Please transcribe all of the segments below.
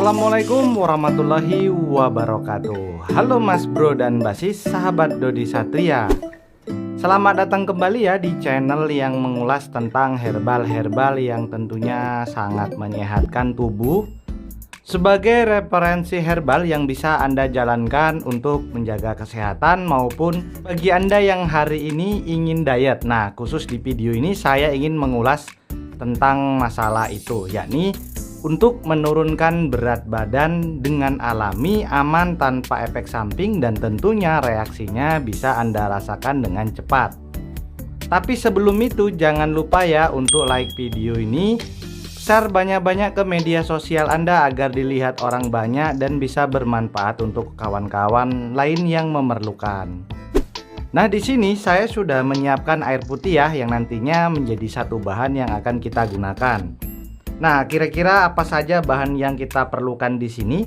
Assalamualaikum warahmatullahi wabarakatuh. Halo mas bro dan basis sahabat Dodi Satria. Selamat datang kembali ya di channel yang mengulas tentang herbal-herbal yang tentunya sangat menyehatkan tubuh. Sebagai referensi herbal yang bisa anda jalankan untuk menjaga kesehatan maupun bagi anda yang hari ini ingin diet. Nah khusus di video ini saya ingin mengulas tentang masalah itu yakni untuk menurunkan berat badan dengan alami, aman tanpa efek samping dan tentunya reaksinya bisa Anda rasakan dengan cepat. Tapi sebelum itu jangan lupa ya untuk like video ini, share banyak-banyak ke media sosial Anda agar dilihat orang banyak dan bisa bermanfaat untuk kawan-kawan lain yang memerlukan. Nah, di sini saya sudah menyiapkan air putih ya yang nantinya menjadi satu bahan yang akan kita gunakan. Nah, kira-kira apa saja bahan yang kita perlukan di sini?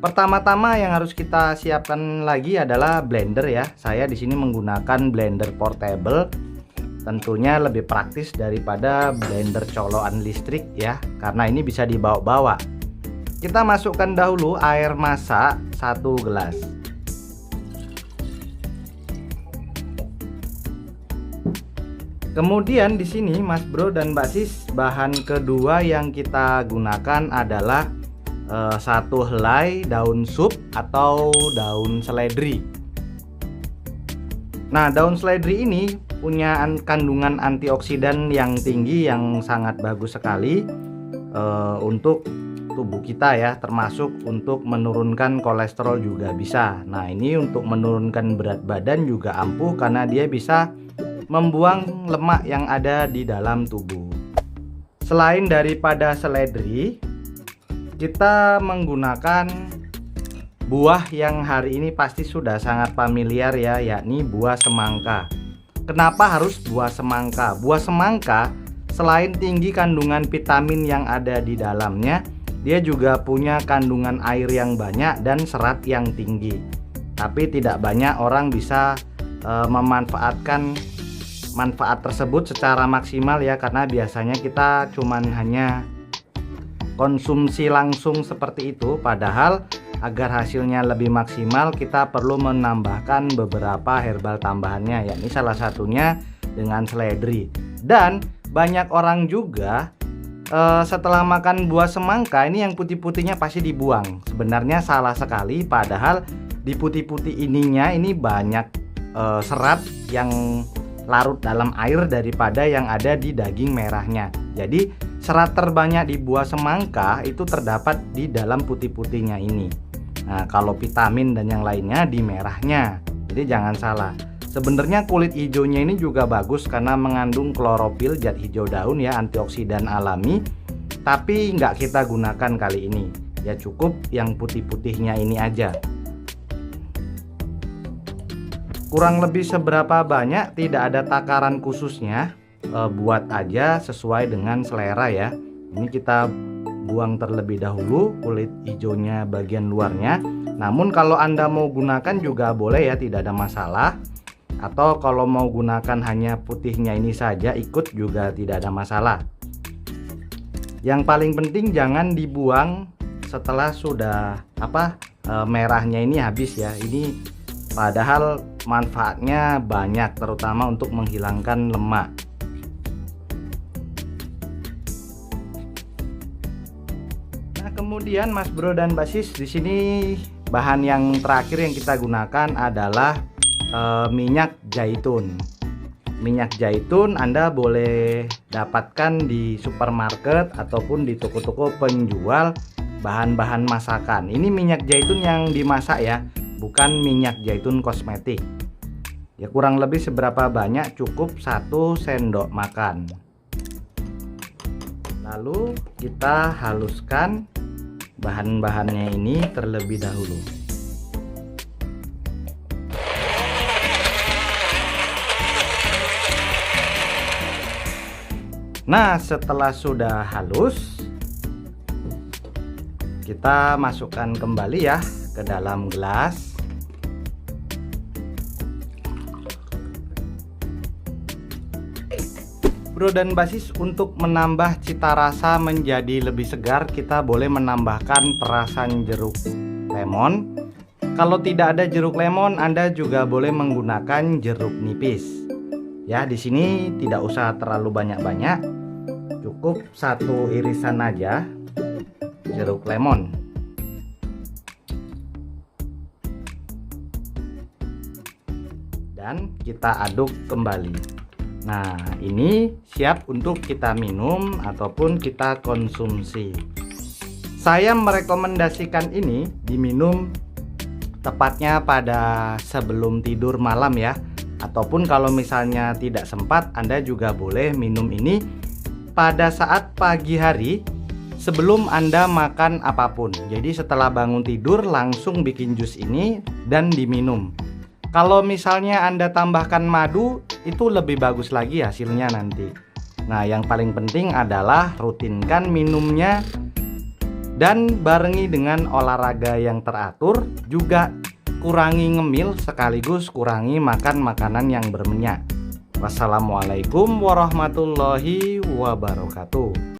Pertama-tama yang harus kita siapkan lagi adalah blender ya. Saya di sini menggunakan blender portable. Tentunya lebih praktis daripada blender colokan listrik ya, karena ini bisa dibawa-bawa. Kita masukkan dahulu air masak satu gelas. Kemudian di sini Mas Bro dan Mbak Sis bahan kedua yang kita gunakan adalah uh, satu helai daun sup atau daun seledri. Nah, daun seledri ini punya kandungan antioksidan yang tinggi yang sangat bagus sekali uh, untuk tubuh kita ya, termasuk untuk menurunkan kolesterol juga bisa. Nah, ini untuk menurunkan berat badan juga ampuh karena dia bisa membuang lemak yang ada di dalam tubuh. Selain daripada seledri, kita menggunakan buah yang hari ini pasti sudah sangat familiar ya, yakni buah semangka. Kenapa harus buah semangka? Buah semangka selain tinggi kandungan vitamin yang ada di dalamnya, dia juga punya kandungan air yang banyak dan serat yang tinggi. Tapi tidak banyak orang bisa e, memanfaatkan manfaat tersebut secara maksimal ya karena biasanya kita cuman hanya konsumsi langsung seperti itu. Padahal agar hasilnya lebih maksimal kita perlu menambahkan beberapa herbal tambahannya yakni salah satunya dengan seledri. Dan banyak orang juga eh, setelah makan buah semangka ini yang putih-putihnya pasti dibuang. Sebenarnya salah sekali padahal di putih-putih ininya ini banyak eh, serat yang larut dalam air daripada yang ada di daging merahnya. Jadi serat terbanyak di buah semangka itu terdapat di dalam putih-putihnya ini. Nah, kalau vitamin dan yang lainnya di merahnya. Jadi jangan salah. Sebenarnya kulit hijaunya ini juga bagus karena mengandung klorofil zat hijau daun ya antioksidan alami. Tapi nggak kita gunakan kali ini. Ya cukup yang putih-putihnya ini aja kurang lebih seberapa banyak tidak ada takaran khususnya e, buat aja sesuai dengan selera ya. Ini kita buang terlebih dahulu kulit hijaunya bagian luarnya. Namun kalau anda mau gunakan juga boleh ya tidak ada masalah. Atau kalau mau gunakan hanya putihnya ini saja ikut juga tidak ada masalah. Yang paling penting jangan dibuang setelah sudah apa e, merahnya ini habis ya. Ini padahal manfaatnya banyak terutama untuk menghilangkan lemak. Nah kemudian mas bro dan basis di sini bahan yang terakhir yang kita gunakan adalah e, minyak zaitun. Minyak zaitun Anda boleh dapatkan di supermarket ataupun di toko-toko penjual bahan-bahan masakan. Ini minyak zaitun yang dimasak ya bukan minyak zaitun kosmetik ya kurang lebih seberapa banyak cukup satu sendok makan. Lalu kita haluskan bahan-bahannya ini terlebih dahulu. Nah setelah sudah halus kita masukkan kembali ya ke dalam gelas Bro dan Basis untuk menambah cita rasa menjadi lebih segar kita boleh menambahkan perasan jeruk lemon. Kalau tidak ada jeruk lemon, Anda juga boleh menggunakan jeruk nipis. Ya, di sini tidak usah terlalu banyak-banyak. Cukup satu irisan aja jeruk lemon. Dan kita aduk kembali. Nah, ini siap untuk kita minum ataupun kita konsumsi. Saya merekomendasikan ini diminum tepatnya pada sebelum tidur malam ya. Ataupun kalau misalnya tidak sempat, Anda juga boleh minum ini pada saat pagi hari sebelum Anda makan apa pun. Jadi setelah bangun tidur langsung bikin jus ini dan diminum. Kalau misalnya Anda tambahkan madu, itu lebih bagus lagi hasilnya nanti. Nah, yang paling penting adalah rutinkan minumnya dan barengi dengan olahraga yang teratur, juga kurangi ngemil sekaligus kurangi makan makanan yang berminyak. Wassalamualaikum warahmatullahi wabarakatuh.